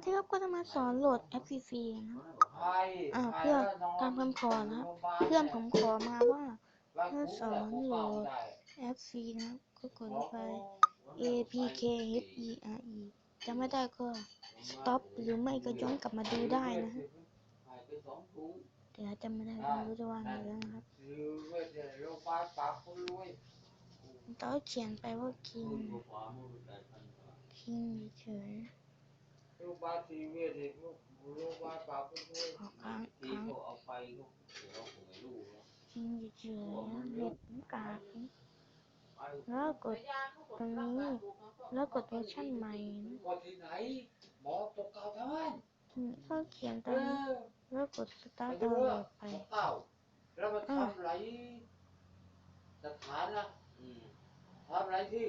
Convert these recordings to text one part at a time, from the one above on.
วันที่ครับก็จะมาสอนโหลดแอปฟรีๆนะครับอ่าเพื่ออตาตามมคำคำขอนะครับเพื่อนผมขอมาว่าว่าถ้าถ้าสอนโหลดแอปฟรีนะก็กดไป A P K H E R E จะไม่ได้ก็ stop หรือไม่ก็ย้อนกลับมาดูได้นะฮะแต่ถ้าจำไม่ได้ก็ไม่รู้จะว่าไงแล้วนะครับต้องเขียนไปว่า king king เฉย ๆขอค้างค้างคิงเฉยๆเน็ตมันกากนะแล้วกดตรงนี้แล้วกดเวอร์ชันใหม่นะอืมก็เขียนตามนี้แล้วกด start download ไปแล้วมันทำไรสถานะทำไรที่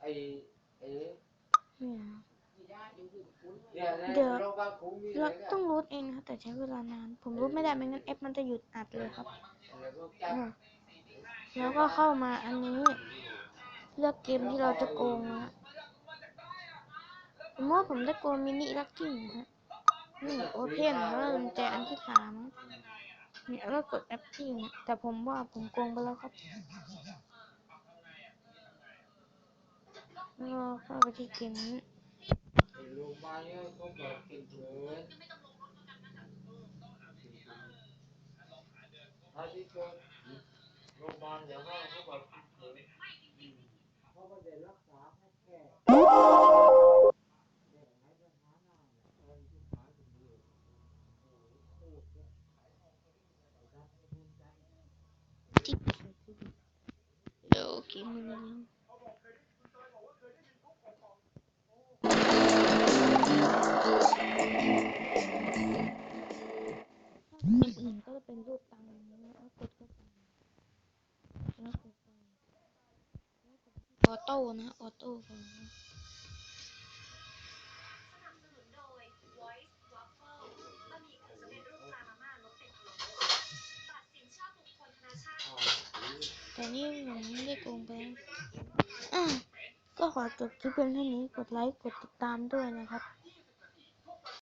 ไอเอ๋ เนี่ยเนี่ย เดี๋ยวโรงพยาบาลคุ้มมีเราเลยต้องรูทเองนะครับแต่ใช้เวลานาน ผมรูทไม่ได้ไม่งั้นแอปมันจะหยุดอัดเลยครับอ่าแล้วก็เข้ามาอันนี้ เลือกเกมที่เราจะโกงนะฮะผมว่าผมจะโกงมินิลักกิ้งนะฮะนี่โอเพนแล้วกุญแจอันที่สามเนี่ยแล้วกดแอปที่เนี่ยแต่ผมว่าผมโกงไปแล้วครับ แล้วก็เข้าไปที่เกมนี้ไอ้โรงพยาบาลเนี่ยเขาบอกกินเถินถ้าที่กิดโรงพยาบาลเดี๋ยวว่าเขาบอกกินเถินเขาไม่ได้รักษาให้แค่เนี่ เป็นรูปตังอย่างนี้แล้วกดเข้าไปแล้วกดไปแล้วกดออโต้นะออโต้ก่อนนะสนับสนุนะหมี่กึ่งสำเร็จรูปตรามาม่ารสเป็ดพะโล้บัตรสินเชื่อบุคคลธนาชาติแต่นี่ผมไม่ได้โกงไปอะก็ขอจบคลิปเพียงเท่านี้กดไลค์กดติดตามด้วยนะครับ